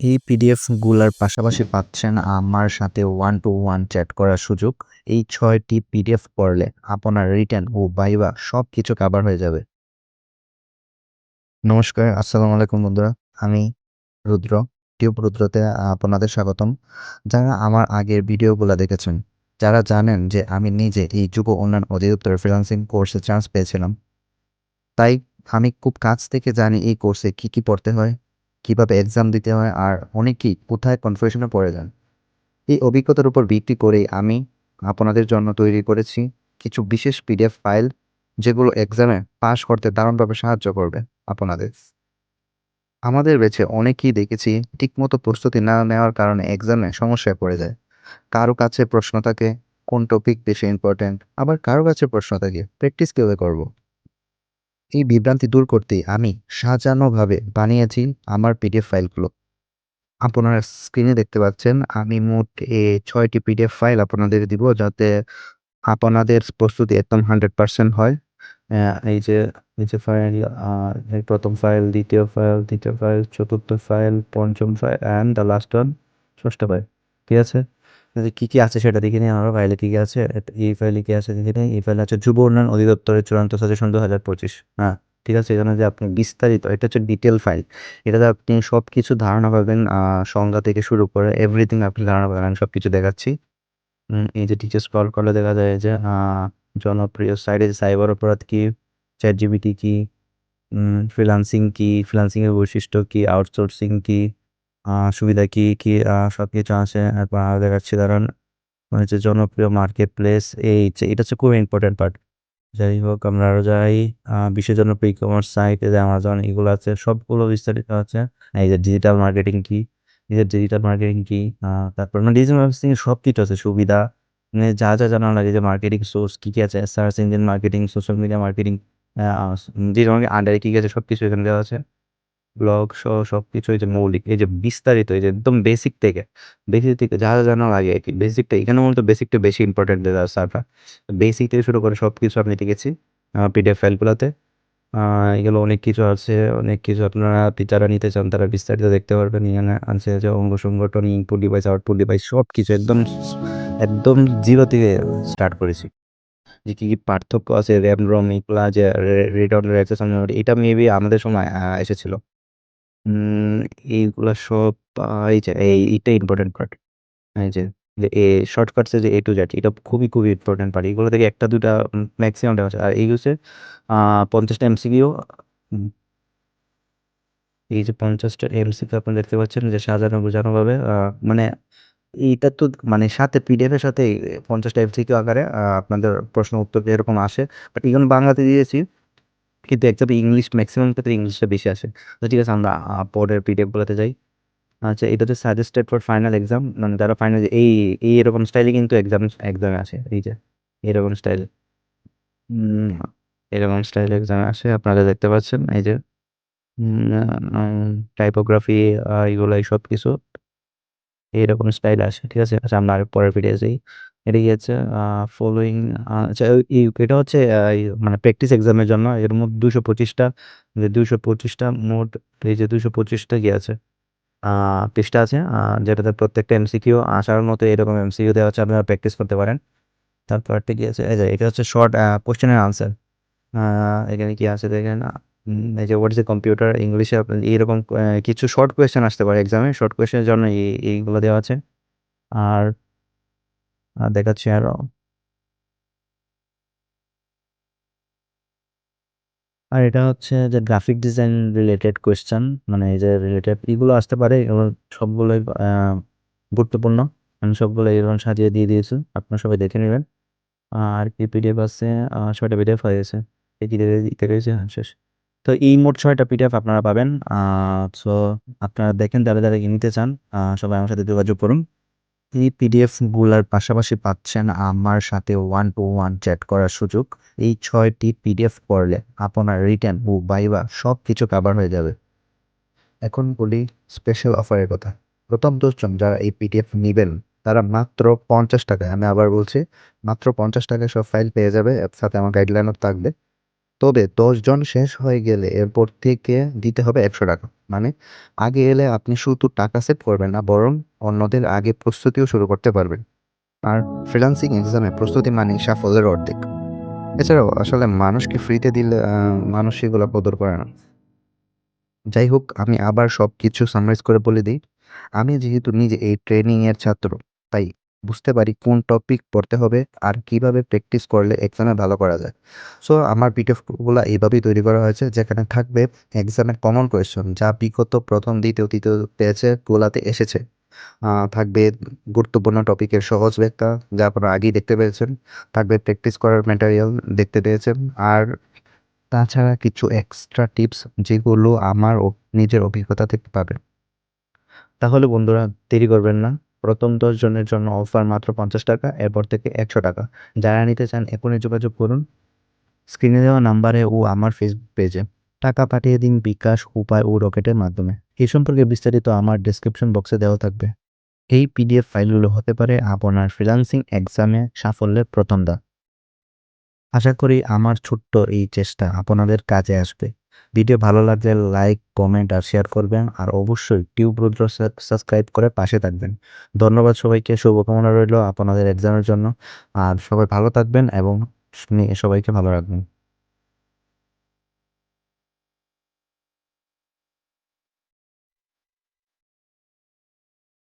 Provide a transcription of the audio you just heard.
এই পিডিএফগুলার পাশাপাশি পাচ্ছেন আমার সাথে ওয়ান টু ওয়ান চ্যাট করার সুযোগ। এই ছয়টি পিডিএফ পড়লে আপনার রিটার্ন ও বাইবা সব কিছু কাভার হয়ে যাবে। নমস্কার, আসসালামু আলাইকুম বন্ধুরা। আমি রুদ্র। টিউব রুদ্রতে আপনাদের স্বাগতম। যারা আমার আগের ভিডিওগুলা দেখেছেন, যারা জানেন যে আমি নিজে এই যুব উন্নয়ন অধিদপ্তরের ফ্রিল্যান্সিং কোর্সে চান্স পেয়েছিলাম। তাই আমি খুব কাছ থেকে জানি এই কোর্সে কী, কী পড়তে হয়, কীভাবে এক্সাম দিতে হয় আর অনেকেই কোথায় কনফিউশনে পড়ে যান। এই অভিজ্ঞতার উপর ভিত্তি করেই আমি আপনাদের জন্য তৈরি করেছি কিছু বিশেষ পিডিএফ ফাইল যেগুলো এক্সামে পাস করতে দারুণভাবে সাহায্য করবে আপনাদের। আমাদের ব্যাচে অনেকেই দেখেছি ঠিকমতো প্রস্তুতি না নেওয়ার কারণে এক্সামে সমস্যায় পড়ে যায়। কারও কাছে প্রশ্ন থাকে কোন টপিক বেশি ইম্পোর্টেন্ট, আবার কারও কাছে প্রশ্ন থাকে প্র্যাকটিস কীভাবে করব। এই বিভ্রান্তি দূর করতেই আমি সাজানোভাবে বানিয়েছি আমার পিডিএফ ফাইলগুলো। আপনারা স্ক্রিনে দেখতে পাচ্ছেন আমি মোট এ ছয়টি পিডিএফ ফাইল আপনাদের দিব যাতে আপনাদের প্রস্তুতি একদম 100% হয়। এই যে এই যে ফাইল প্রথম ফাইল, দ্বিতীয় ফাইল, ৩য় ফাইল, চতুর্থ ফাইল, পঞ্চম file and the last one ষষ্ঠ ফাইল। ঠিক আছে? কী, কী আছে সেটা দেখে নিই আমরা ফাইলে কী, কী আছে। এই ফাইলে কী আছে দেখে নেই। এই ফাইলে আছে যুব উন্নয়ন অধিদপ্তরের চূড়ান্ত সাজেশন ২০২৫ হ্যাঁ, ঠিক আছে? এখানে যে আপনি বিস্তারিত এটা হচ্ছে ডিটেল ফাইল। এটাতে আপনি সব কিছু ধারণা পাবেন সংজ্ঞা থেকে শুরু করে এভরিথিং আপনি ধারণা পাবেন। আমি সব কিছু দেখাচ্ছি। এই যে নিচে স্ক্রল করলে দেখা যায় যে জনপ্রিয় সাইডে সাইবার অপরাধ কি, চ্যাটজিপিটি কি, উম ফ্রিল্যান্সিং কি, ফ্রিল্যান্সিং এর বৈশিষ্ট্য কি, আউটসোর্সিং কি, সুবিধা কি, কি সব কিছু আছে। আরও দেখাচ্ছি দাঁড়ান। হচ্ছে জনপ্রিয় মার্কেট প্লেস এই এটা হচ্ছে খুব ইম্পোর্টেন্ট পার্ট। যাই হোক আমরা আরও যাই। বিশ্ব জনপ্রিয় ই-কমার্স সাইট এই যে অ্যামাজন এগুলো আছে সবগুলো বিস্তারিত আছে। এই যে ডিজিটাল মার্কেটিং কি, এই যে ডিজিটাল মার্কেটিং কি, তারপর মানে ডিজিটাল মার্কেটিং সব কিছু আছে সুবিধা। মানে যা, যা জানা লাগে যে মার্কেটিং সোর্স কী, কী আছে, search engine marketing, social media marketing, digital আন্ডারে কী, কী আছে সবকিছু এখানে দেওয়া আছে। ব্লগ সহ সবকিছু এই যে মৌলিক এই যে বিস্তারিত এই যে একদম বেসিক থেকে, বেসিক থেকে যা, যা জানা লাগে আরকি বেসিকটা এখানে মূলত বেসিকটা বেশি ইম্পোর্টেন্ট দেওয়া স্যাররা। বেসিক থেকে শুরু করে সবকিছু আমি লিখেছি আ পিডিএফ ফাইলগুলাতে। এগুলো অনেক কিছু আছে, অনেক কিছু আপনারা যারা নিতে চান তারা বিস্তারিত দেখতে পারবেন। এখানে আছে যে অঙ্গ সংগঠন, ইনপুট ডিভাইস, আউটপুট ডিভাইস সব কিছু একদম একদম জিরো থেকে স্টার্ট করেছি। যে কী, কী পার্থক্য আছে র‍্যাম, রম এগুলা যে রিড মেমরি এটা মেবি আমাদের সময় এসেছিল। উম এইগুলা সব এই যে এই এইটা ইম্পর্টেন্ট পার্ট। এই যে এ শর্টকাটস এ যে A to Z এটা খুবই, খুবই ইম্পোর্টেন্ট পার্ট। এগুলো থেকে ১ টা ২ টা উম ম্যাক্সিমাম দেওয়া আছে। আর এই হচ্ছে আ ৫০ টা এমসিকিউ এই যে ৫০ টা এমসিকিউ আপনারা দেখতে পাচ্ছেন যে সাজানো গোছানোভাবে আ মানে এইটা তো মানে সাথে পিডিএফ এর সাথে ৫০ টা এমসিকিউ আকারে আপনাদের প্রশ্ন উত্তর এরকম আসে। বাট এখানে বাংলাতে দিয়েছি। কিন্তু এক্সামে ইংলিশ ম্যাক্সিমাম ক্ষেত্রে ইংলিশটা বেশি আসে। তো ঠিক আছে, আমরা আ পরের পিডিএফ গুলাতে যাই। আচ্ছা এটা হচ্ছে সাজেস্টেড ফর ফাইনাল এক্সাম মানে যারা ফাইনাল এই এই এরকম স্টাইলে কিন্তু এক্সাম এক্সামে আসে। এই যে, এরকম স্টাইল। এরকম স্টাইল এক্সামে আসে, আপনারা দেখতে পাচ্ছেন, এই যে টাইপোগ্রাফি আ এগুলা সবকিছু এরকম স্টাইলে আসে। ঠিক আছে? আচ্ছা আমরা আরেক পরের পিডিএফে যাই। এটা কি হচ্ছে, আ আচ্ছা এটা হচ্ছে মানে প্র্যাকটিস এক্সামের জন্য এর মোট ২২৫ টা যে ২২৫ টা মোট এই যে ২২৫ টা কি আছে পৃষ্ঠা আছে যেটাতে প্রত্যেকটা এমসিকিউ আসার মতো এরকম এমসিকিউ দেওয়া আছে, আপনারা প্র্যাকটিস করতে পারেন। তারপর কি আছে, এই যে, এটা হচ্ছে শর্ট আ কোয়েশ্চেন আনসার। এখানে কি আছে দেখেন এই যে হোয়াট ইস এ কম্পিউটার ইংলিশে এরকম কিছু শর্ট কোয়েশ্চেন আসতে পারে এক্সামে। শর্ট কোয়েশ্চেন এর জন্য এই, এইগুলো দেওয়া আছে। আর দেখাচ্ছি আরও। আর এটা হচ্ছে যে গ্রাফিক ডিজাইন রিলেটেড কোয়েশ্চেন মানে এই যে রিলেটেড এগুলো আসতে পারে এগুলো সবগুলোই গুরুত্বপূর্ণ। আমি সবগুলো এরকম সাজিয়ে দিয়ে দিয়েছি। আপনারা সবাই দেখে নেবেন আর কি পিডিএফ আছে ছয়টা পিডিএফ হয়ে গেছে। এই দিতে হ্যাঁ শেষ। তো এই মোট ছয়টা পিডিএফ আপনারা পাবেন। সো আপনারা দেখেন যারা, যারা নিতে চান সবাই আমার সাথে যোগাযোগ করুন। এই পিডিএফগুলার পাশাপাশি পাচ্ছেন আমার সাথে ওয়ান টু ওয়ান চ্যাট করার সুযোগ। এই ছয়টি পিডিএফ পড়লে আপনার রিটেন ও সব কিছু কাভার হয়ে যাবে। এখন বলি স্পেশাল অফারের কথা। প্রথম ১০ জন যারা এই পিডিএফ নেবেন, তারা মাত্র ৳৫০ টাকায়, আমি আবার বলছি, মাত্র ৳৫০ টাকায় সব ফাইল পেয়ে যাবে। সাথে আমার গাইডলাইনও থাকবে। তবে দশজন শেষ হয়ে গেলে এরপর থেকে দিতে হবে একশো টাকা। মানে আগে এলে আপনি শুধু টাকা সেভ করবেন না, বরং অন্যদের আগে প্রস্তুতিও শুরু করতে পারবেন। আর ফ্রিলান্সিং এক্সামে প্রস্তুতি মানে সাফল্যের অর্ধেক। এছাড়াও আসলে মানুষকে ফ্রিতে দিলে মানুষ সেগুলো কদর করে না। যাই হোক, আমি আবার সব কিছু সামারাইজ করে বলে দিই। আমি যেহেতু নিজে এই ট্রেনিংয়ের ছাত্র, তাই বুঝতে পারি কোন টপিক পড়তে হবে আর কীভাবে প্র্যাকটিস করলে এক্সামে ভালো করা যায়। সো আমার পিডিএফগুলো এইভাবেই তৈরি করা হয়েছে, যেখানে থাকবে এক্সামের কমন কোয়েশ্চন যা বিগত প্রথম, দ্বিতীয়, তৃতীয় পেয়েছে গোলাতে এসেছে। থাকবে গুরুত্বপূর্ণ টপিকের সহজ ব্যাখ্যা যা আপনারা আগেই দেখতে পেয়েছেন। থাকবে প্র্যাকটিস করার ম্যাটেরিয়াল দেখতে পেয়েছেন। আর তাছাড়া কিছু এক্সট্রা টিপস যেগুলো আমার নিজের অভিজ্ঞতা থেকে পাবেন। তাহলে বন্ধুরা দেরি করবেন না। প্রথম দশ জনের জন্য অফার মাত্র পঞ্চাশ টাকা, এরপর থেকে একশো টাকা। যারা নিতে চান এখনই যোগাযোগ করুন। স্ক্রিনে দেওয়া নাম্বারে ও আমার ফেসবুক পেজে টাকা পাঠিয়ে দিন বিকাশ, উপায় ও রকেটের মাধ্যমে। এই সম্পর্কে বিস্তারিত আমার ডেসক্রিপশন বক্সে দেওয়া থাকবে। এই পিডিএফ ফাইলগুলো হতে পারে আপনার ফ্রিল্যান্সিং এক্সামে সাফল্যের প্রথম দা আশা করি আমার ছোট্ট এই চেষ্টা আপনাদের কাজে আসবে। ভিডিও ভালো লাগলে লাইক, কমেন্ট আর শেয়ার করবেন। আর অবশ্যই টিউব রুদ্র সাবস্ক্রাইব করে পাশে থাকবেন। ধন্যবাদ সবাইকে, শুভকামনা রইল আপনাদের এক্সামের জন্য। আর সবাই ভালো থাকবেন এবং সবাইকে ভালো রাখবেন।